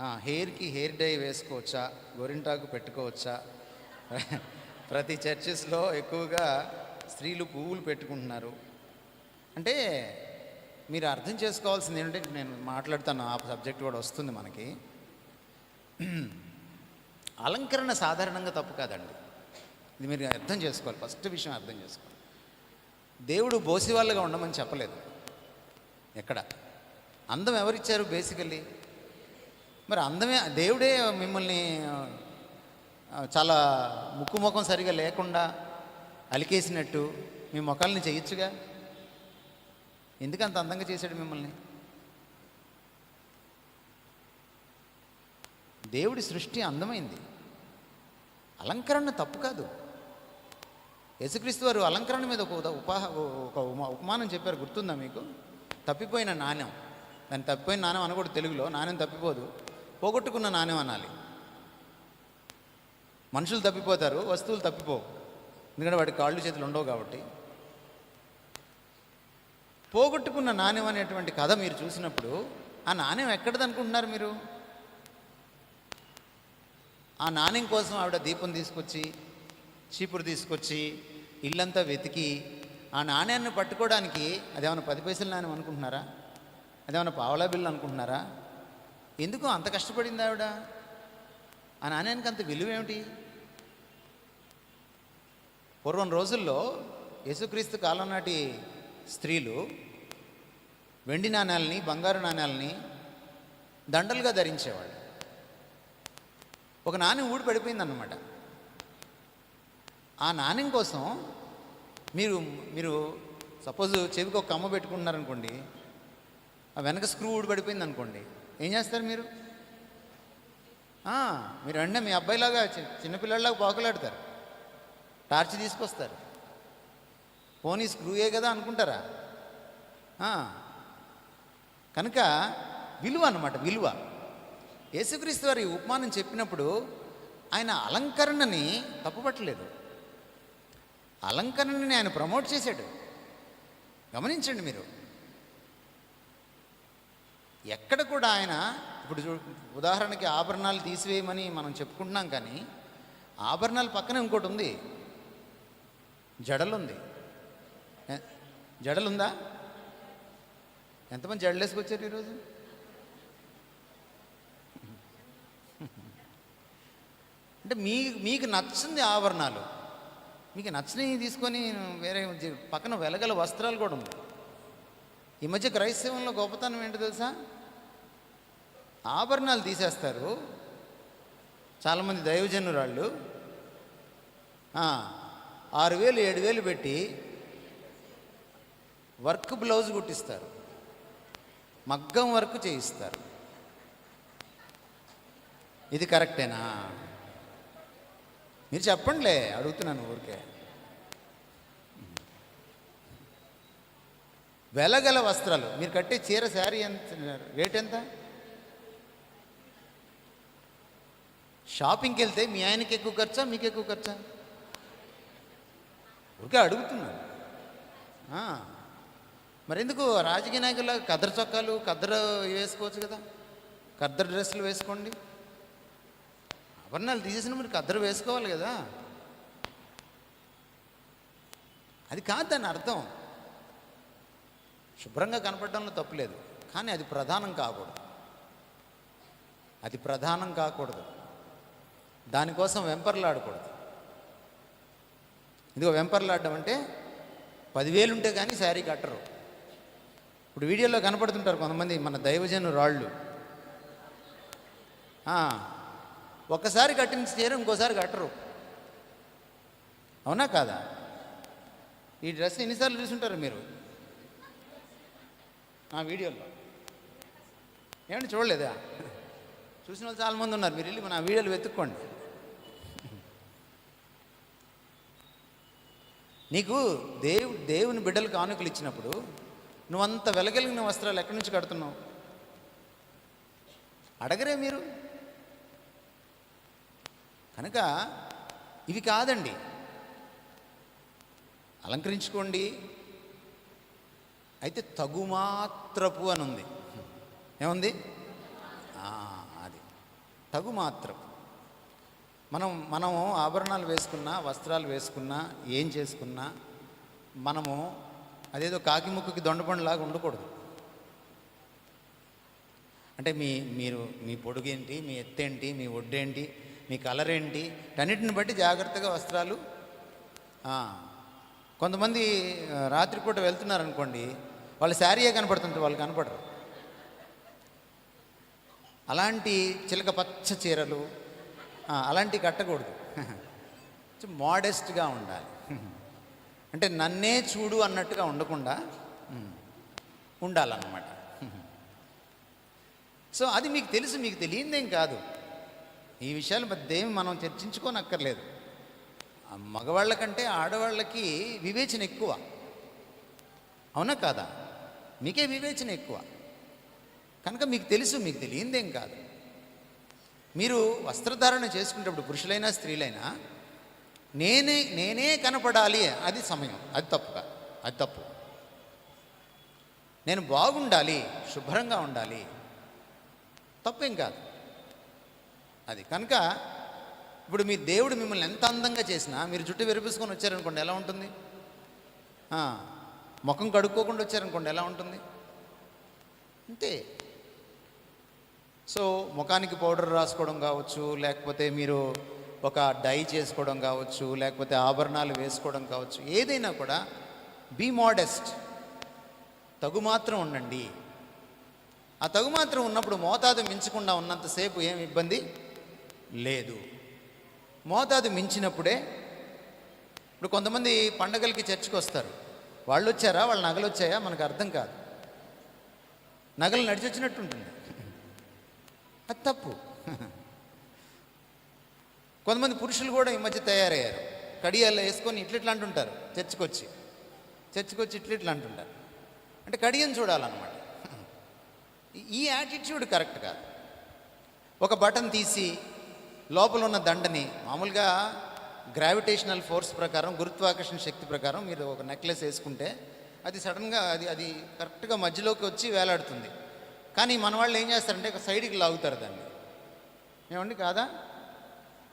హెయిర్కి hair dye వేసుకోవచ్చా? గోరింటాకు పెట్టుకోవచ్చా? ప్రతి చర్చెస్లో ఎక్కువగా స్త్రీలు పువ్వులు పెట్టుకుంటున్నారు. అంటే మీరు అర్థం చేసుకోవాల్సింది ఏంటంటే నేను మాట్లాడుతాను ఆ సబ్జెక్ట్ కూడా వస్తుంది మనకి. అలంకరణ సాధారణంగా తప్పు కాదండి. ఇది మీరు అర్థం చేసుకోవాలి. ఫస్ట్ విషయం అర్థం చేసుకోవాలి. దేవుడు బోసివాళ్ళగా ఉండమని చెప్పలేదు. ఎక్కడ? అందం ఎవరిచ్చారు బేసికల్లీ? మరి అందమే దేవుడే మిమ్మల్ని చాలా ముక్కు ముఖం సరిగా లేకుండా అలికేసినట్టు మీ ముఖాలని చేయొచ్చుగా ఎందుకు అంత అందంగా చేశాడు మిమ్మల్ని? దేవుడి సృష్టి అందమైంది. అలంకరణ తప్పు కాదు. యేసుక్రీస్తు వారు అలంకరణ మీద ఒక ఉపాహ ఒక ఉపమా- ఉపమానం చెప్పారు. గుర్తుందా మీకు? తప్పిపోయిన నాణ్యం దాన్ని తప్పిపోయిన నాణ్యం అనకూడదు తెలుగులో. నాణ్యం తప్పిపోదు. పోగొట్టుకున్న నాణ్యం అనాలి. మనుషులు తప్పిపోతారు వస్తువులు తప్పిపోవు. ఎందుకంటే వాటి కాళ్ళు చేతులు ఉండవు కాబట్టి. పోగొట్టుకున్న నాణ్యం అనేటువంటి కథ మీరు చూసినప్పుడు ఆ నాణ్యం ఎక్కడిది అనుకుంటున్నారు మీరు? ఆ నాణ్యం కోసం ఆవిడ దీపం తీసుకొచ్చి చీపురు తీసుకొచ్చి ఇల్లంతా వెతికి ఆ నాణ్యాన్ని పట్టుకోవడానికి అదేమైనా పది పైసలు నాణ్యం అనుకుంటున్నారా? అదేమైనా పావలా బిల్లు అనుకుంటున్నారా? ఎందుకు అంత కష్టపడింది ఆవిడ? ఆ నాణ్యానికి అంత విలువ ఏమిటి? పూర్వం రోజుల్లో యేసుక్రీస్తు కాలం నాటి స్త్రీలు వెండి నాణ్యాలని బంగారు నాణ్యాలని దండలుగా ధరించేవాళ్ళు. ఒక నాణ్యం ఊడి పడిపోయిందన్నమాట. ఆ నాణ్యం కోసం మీరు మీరు సపోజ్ చెవికి ఒక కమ్మ పెట్టుకుంటున్నారనుకోండి ఆ వెనక స్క్రూ ఊడి పడిపోయింది అనుకోండి ఏం చేస్తారు మీరు? మీరు అండి మీ అబ్బాయిలాగా చి- చిన్నపిల్లలాగా పాకులాడతారు. టార్చ్ తీసుకొస్తారు. పోనీ స్క్రూయే కదా అనుకుంటారా? కనుక విలువ అనమాట విలువ. యేసుక్రీస్తు వారి ఉపమానం చెప్పినప్పుడు ఆయన అలంకరణని తప్పుపట్టలేదు. అలంకరణని ఆయన ప్రమోట్ చేశాడు. గమనించండి మీరు. ఎక్కడ కూడా ఆయన ఇప్పుడు చూ ఉదాహరణకి ఆభరణాలు తీసివేయమని మనం చెప్పుకుంటున్నాం కానీ ఆభరణాలు పక్కన ఇంకోటి ఉంది. జడలుంది. జడలుందా? ఎంతమంది జడలు వేసుకొచ్చారు ఈరోజు? అంటే మీ మీకు నచ్చింది ఆభరణాలు. మీకు నచ్చినవి తీసుకొని వేరే పక్కన వెలగల వస్త్రాలు కూడా ఉన్నాయి ఈ మధ్య క్రైస్తవంలో గొప్పతనం ఏంటో తెలుసా? ఆభరణాలు తీసేస్తారు. చాలామంది దైవజనురాళ్ళు. ఆరు వేలు ఏడు వేలు పెట్టి వర్క్ బ్లౌజ్ కుట్టిస్తారు. మగ్గం వర్క్ చేయిస్తారు. ఇది కరెక్టేనా? మీరు చెప్పండిలే అడుగుతున్నాను ఊరికే. వెలగల వస్త్రాలు. మీరు కట్టే చీర శారీ ఎంత రేట్ ఎంత? షాపింగ్కి వెళ్తే మీ ఆయనకి ఎక్కువ ఖర్చా మీకు ఎక్కువ ఖర్చా? ఊరికే అడుగుతున్నాను. మరెందుకు రాజకీయ నాయకుల కద్దరు చొక్కాలు కద్దరు వేసుకోవచ్చు కదా? కద్దరు డ్రెస్సులు వేసుకోండి. ఆభరణాలు తీసేసిన మీరు కద్దరు వేసుకోవాలి కదా? అది కాదు దాని అర్థం. శుభ్రంగా కనపడడంలో తప్పులేదు కానీ అది ప్రధానం కాకూడదు. అది ప్రధానం కాకూడదు. దానికోసం వెంపర్లాడకూడదు. ఇదిగో వెంపర్లాడడం అంటే పదివేలు ఉంటే కానీ శారీ కట్టరు. ఇప్పుడు వీడియోలో కనపడుతుంటారు కొంతమంది మన దైవజను రాళ్ళు. ఒక్కసారి కట్టిన చీర ఇంకోసారి కట్టరు. అవునా కాదా? ఈ డ్రెస్ ఎన్నిసార్లు చూసుంటారు మీరు? ఆ వీడియోలో. ఏమంటే చూడలేదా? చూసిన వాళ్ళు చాలామంది ఉన్నారు. మీరు వెళ్ళి మన వీడియోలు వెతుక్కోండి. నీకు దేవు దేవుని బిడ్డలు కానుకలు ఇచ్చినప్పుడు నువ్వంత వెలగలిగిన వస్త్రాలు ఎక్కడి నుంచి కడుతున్నావు? అడగరే మీరు. కనుక ఇవి కాదండి. అలంకరించుకోండి. అయితే తగుమాత్రపు అని ఉంది. ఏముంది? అది. తగు మాత్రం మనం మనము ఆభరణాలు వేసుకున్నా వస్త్రాలు వేసుకున్నా ఏం చేసుకున్నా మనము అదేదో కాకి ముక్కుకి దొండపండులాగా ఉండకూడదు. అంటే మీ మీరు మీ పొడుగేంటి మీ ఎత్తేంటి మీ ఒడ్డేంటి మీ కలర్ ఏంటి అన్నిటిని బట్టి జాగ్రత్తగా వస్త్రాలు కొంతమంది రాత్రిపూట వెళ్తున్నారు అనుకోండి వాళ్ళ శారీయే కనపడుతుంది వాళ్ళు కనపడరు. అలాంటి చిలక పచ్చ చీరలు అలాంటివి కట్టకూడదు. మోడెస్ట్గా ఉండాలి. అంటే నన్నే చూడు అన్నట్టుగా ఉండకుండా ఉండాలన్నమాట. సో అది మీకు తెలుసు మీకు తెలియందేం కాదు. ఈ విషయాలు పెద్దేమి మనం చర్చించుకోనక్కర్లేదు. మగవాళ్ళకంటే మగవాళ్ళ కంటే ఆడవాళ్ళకి వివేచన ఎక్కువ. అవునా కాదా? మీకే వివేచన ఎక్కువ. కనుక మీకు తెలుసు మీకు తెలియందేం కాదు. మీరు వస్త్రధారణ చేసుకునేటప్పుడు పురుషులైనా స్త్రీలైనా నేనే నేనే కనపడాలి అది సమయం. అది తప్పుగా అది తప్పు. నేను బాగుండాలి శుభ్రంగా ఉండాలి తప్పేం కాదు. అది కనుక ఇప్పుడు మీ దేవుడు మిమ్మల్ని ఎంత అందంగా చేసినా మీరు జుట్టు విరిపించుకొని వచ్చారనుకోండి ఎలా ఉంటుంది? ముఖం కడుక్కోకుండా వచ్చారనుకోండి ఎలా ఉంటుంది? అంతే. సో ముఖానికి పౌడర్ రాసుకోవడం కావచ్చు లేకపోతే మీరు ఒక డై చేసుకోవడం కావచ్చు లేకపోతే ఆభరణాలు వేసుకోవడం కావచ్చు ఏదైనా కూడా బీ మోడెస్ట్ తగు మాత్రం ఉండండి. ఆ తగు మాత్రం ఉన్నప్పుడు మోతాదు మించకుండా ఉన్నంతసేపు ఏం ఇబ్బంది లేదు. మోతాదు మించినప్పుడే ఇప్పుడు కొంతమంది పండగలకి చర్చికి వస్తారు. వాళ్ళు వచ్చారా వాళ్ళ నగలు వచ్చాయా మనకు అర్థం కాదు. నగలు నడిచి వచ్చినట్టు అది తప్పు. కొంతమంది పురుషులు కూడా ఈ మధ్య తయారయ్యారు. కడియాల్లో వేసుకొని ఇట్ల ఇట్లా అంటుంటారు చర్చికి వచ్చి చర్చికి వచ్చి ఇట్ల ఇట్లా అంటుంటారు. అంటే కడియం చూడాలన్నమాట. ఈ- ఈ యాటిట్యూడ్ కరెక్ట్ కాదు. ఒక బటన్ తీసి లోపల ఉన్న దండని మామూలుగా గ్రావిటేషనల్ ఫోర్స్ ప్రకారం గురుత్వాకర్షణ శక్తి ప్రకారం మీరు ఒక నెక్లెస్ వేసుకుంటే అది సడన్గా అది అది కరెక్ట్గా మధ్యలోకి వచ్చి వేలాడుతుంది. కానీ మన వాళ్ళు ఏం చేస్తారంటే ఒక సైడ్కి లాగుతారు దాన్ని. ఏమండి కాదా?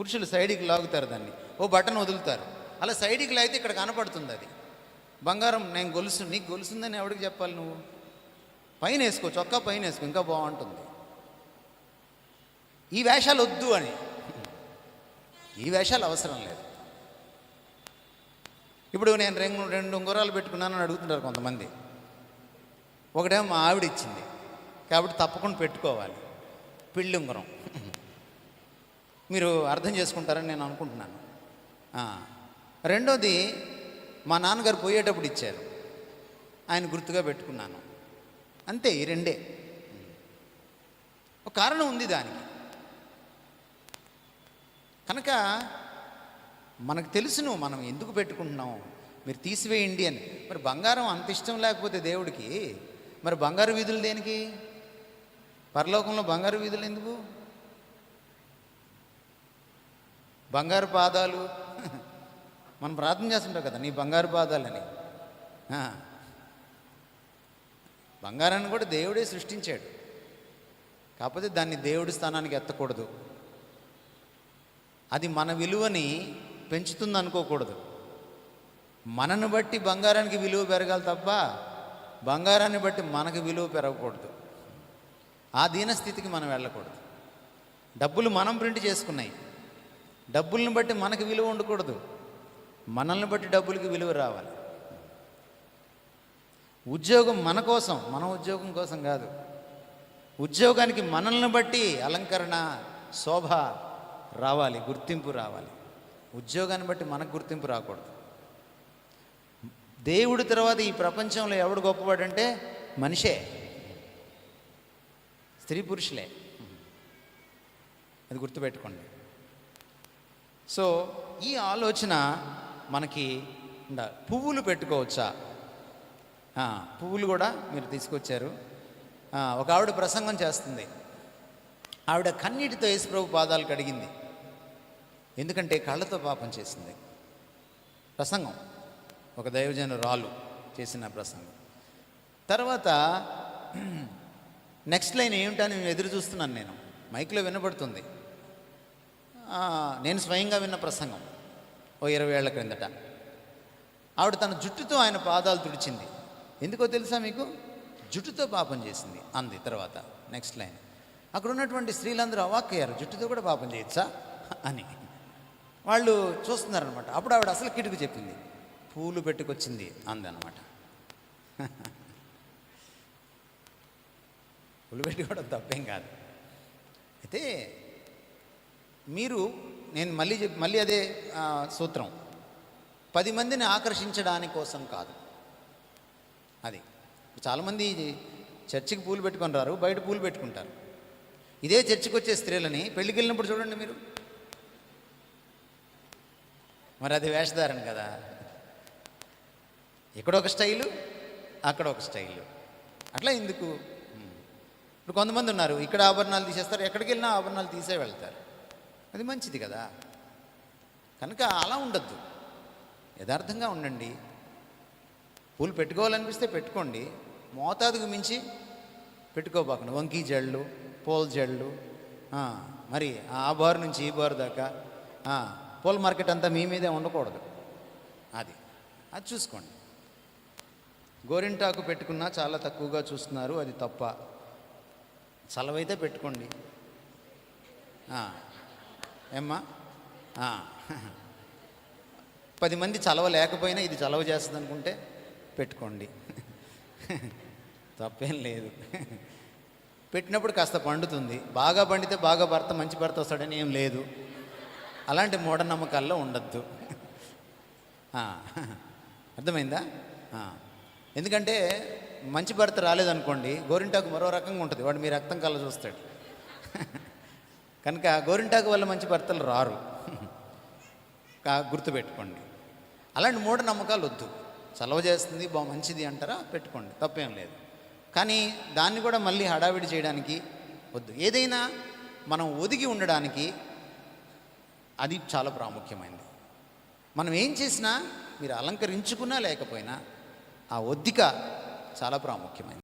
పురుషులు సైడ్కి లాగుతారు దాన్ని. ఓ బటన్ వదులుతారు. అలా సైడ్కి లాగితే ఇక్కడ కనపడుతుంది అది. బంగారం నేను గొలుసు నీకు గొలుసుందని ఎవడికి చెప్పాలి నువ్వు? పైన వేసుకో చొక్కా పైన వేసుకో ఇంకా బాగుంటుంది. ఈ వేషాలు వద్దు అని. ఈ వేషాలు అవసరం లేదు. ఇప్పుడు నేను రెండు రెండు ఉంగరాలు పెట్టుకున్నానని అడుగుతుంటారు కొంతమంది. ఒకటేమో మా ఆవిడ ఇచ్చింది. కాబట్టి తప్పకుండా పెట్టుకోవాలి. పెళ్ళి ఉంగరం మీరు అర్థం చేసుకుంటారని నేను అనుకుంటున్నాను. రెండోది మా నాన్నగారు పోయేటప్పుడు ఇచ్చారు. ఆయన గుర్తుగా పెట్టుకున్నాను. అంతే ఈ రెండే. ఒక కారణం ఉంది దానికి. కనుక మనకు తెలుసును మనం ఎందుకు పెట్టుకుంటున్నాం? మీరు తీసివేయండి అని. మరి బంగారం అంత ఇష్టం లేకపోతే దేవుడికి? మరి బంగారు వీధులు దేనికి? పరలోకంలో బంగారు వీధులు ఎందుకు? బంగారు పాదాలు. మనం ప్రార్థన చేస్తుంటాం కదా నీ బంగారు పాదాలని. బంగారాన్ని కూడా దేవుడే సృష్టించాడు. కాకపోతే దాన్ని దేవుడి స్థానానికి ఎత్తకూడదు. అది మన విలువని పెంచుతుంది అనుకోకూడదు. మనను బట్టి బంగారానికి విలువ పెరగాలి తప్ప బంగారాన్ని బట్టి మనకు విలువ పెరగకూడదు. ఆ దీనస్థితికి మనం వెళ్ళకూడదు. డబ్బులు మనం ప్రింట్ చేసుకున్నాయి. డబ్బుల్ని బట్టి మనకు విలువ ఉండకూడదు. మనల్ని బట్టి డబ్బులకి విలువ రావాలి. ఉద్యోగం మన కోసం మన ఉద్యోగం కోసం కాదు. ఉద్యోగానికి మనల్ని బట్టి అలంకరణ శోభ రావాలి గుర్తింపు రావాలి. ఉద్యోగాన్ని బట్టి మనకు గుర్తింపు రాకూడదు. దేవుడి తర్వాత ఈ ప్రపంచంలో ఎవడు గొప్పవాడంటే మనిషే. స్త్రీ పురుషులే. అది గుర్తుపెట్టుకోండి. సో ఈ ఆలోచన మనకి పువ్వులు పెట్టుకోవచ్చా? పువ్వులు కూడా మీరు తీసుకొచ్చారు. ఒక ఆవిడ ప్రసంగం చేస్తుంది. ఆవిడ కన్నీటితో యేసుప్రభు పాదాలు కడిగింది. ఎందుకంటే కళ్ళతో పాపం చేసింది. ప్రసంగం. ఒక దైవజన రాలు చేసిన ప్రసంగం. తర్వాత నెక్స్ట్ లైన్ ఏమిటని ఎదురు చూస్తున్నాను నేను. మైక్లో వినబడుతుంది నేను స్వయంగా విన్న ప్రసంగం. ఓ ఇరవై ఏళ్ళ క్రిందట. ఆవిడ తన జుట్టుతో ఆయన పాదాలు తుడిచింది. ఎందుకో తెలుసా మీకు? జుట్టుతో పాపం చేసింది. అంది తర్వాత. నెక్స్ట్ లైన్ అక్కడ ఉన్నటువంటి స్త్రీలందరూ అవాక్కయ్యారు. జుట్టుతో కూడా పాపం చేయొచ్చా? అని. వాళ్ళు చూస్తున్నారనమాట అప్పుడు ఆవిడ అసలు కిటుకు చెప్పింది. పూలు పెట్టుకొచ్చింది. అందనమాట పూలు పెట్టుకోవడం తప్పేం కాదు. అయితే మీరు నేను మళ్ళీ మళ్ళీ అదే సూత్రం. పది మందిని ఆకర్షించడానికి కోసం కాదు. అది. చాలామంది చర్చికి పూలు పెట్టుకొని రారు బయట పూలు పెట్టుకుంటారు. ఇదే చర్చికి వచ్చే స్త్రీలని పెళ్ళికి వెళ్ళినప్పుడు చూడండి మీరు. మరి అది వేషధారణ కదా. ఇక్కడ ఒక స్టైలు అక్కడ ఒక స్టైలు. అట్లా ఎందుకు? ఇప్పుడు కొంతమంది ఉన్నారు ఇక్కడ ఆభరణాలు తీసేస్తారు ఎక్కడికి వెళ్ళినా ఆభరణాలు తీసే వెళ్తారు. అది మంచిది కదా. కనుక అలా ఉండద్దు. యథార్థంగా ఉండండి. పూలు పెట్టుకోవాలనిపిస్తే పెట్టుకోండి. మోతాదుకు మించి పెట్టుకోబాకండి. వంకీ జళ్ళు పూల జళ్ళు మరి ఆ బారు నుంచి ఈ బారు దాకా పూల మార్కెట్ అంతా మీ మీదే ఉండకూడదు. అది. అది చూసుకోండి. గోరింటాకు పెట్టుకున్నా చాలా తక్కువగా చూస్తున్నారు అది తప్ప. సెలవైతే పెట్టుకోండి. ఏమ్మా? పది మంది చలవ లేకపోయినా ఇది చలవ చేస్తుంది అనుకుంటే పెట్టుకోండి. తప్పేం లేదు. పెట్టినప్పుడు కాస్త పండుతుంది. బాగా పండితే బాగా భర్త మంచి భర్త వస్తాడని ఏం లేదు. అలాంటి మూఢనమ్మకాల్లో ఉండద్దు. అర్థమైందా? ఎందుకంటే మంచి భర్త రాలేదనుకోండి గోరింటాకు మరో రకంగా ఉంటుంది. వాడు మీ రక్తం కళ్ళ చూస్తాడు. కనుక గోరింటాకు వల్ల మంచి భర్తలు రారు. గుర్తుపెట్టుకోండి. అలాంటి మూఢనమ్మకాలు వద్దు. చలవ చేస్తుంది బా మంచిది అంటారా? పెట్టుకోండి. తప్పేం లేదు. కానీ దాన్ని కూడా మళ్ళీ హడావిడి చేయడానికి వద్దు. ఏదైనా మనం ఒదిగి ఉండడానికి అది చాలా ప్రాముఖ్యమైనది మనం ఏం చేసినా మీరు అలంకరించుకున్నా లేకపోయినా ఆ ఒద్దిక చాలా ప్రాముఖ్యమైనది.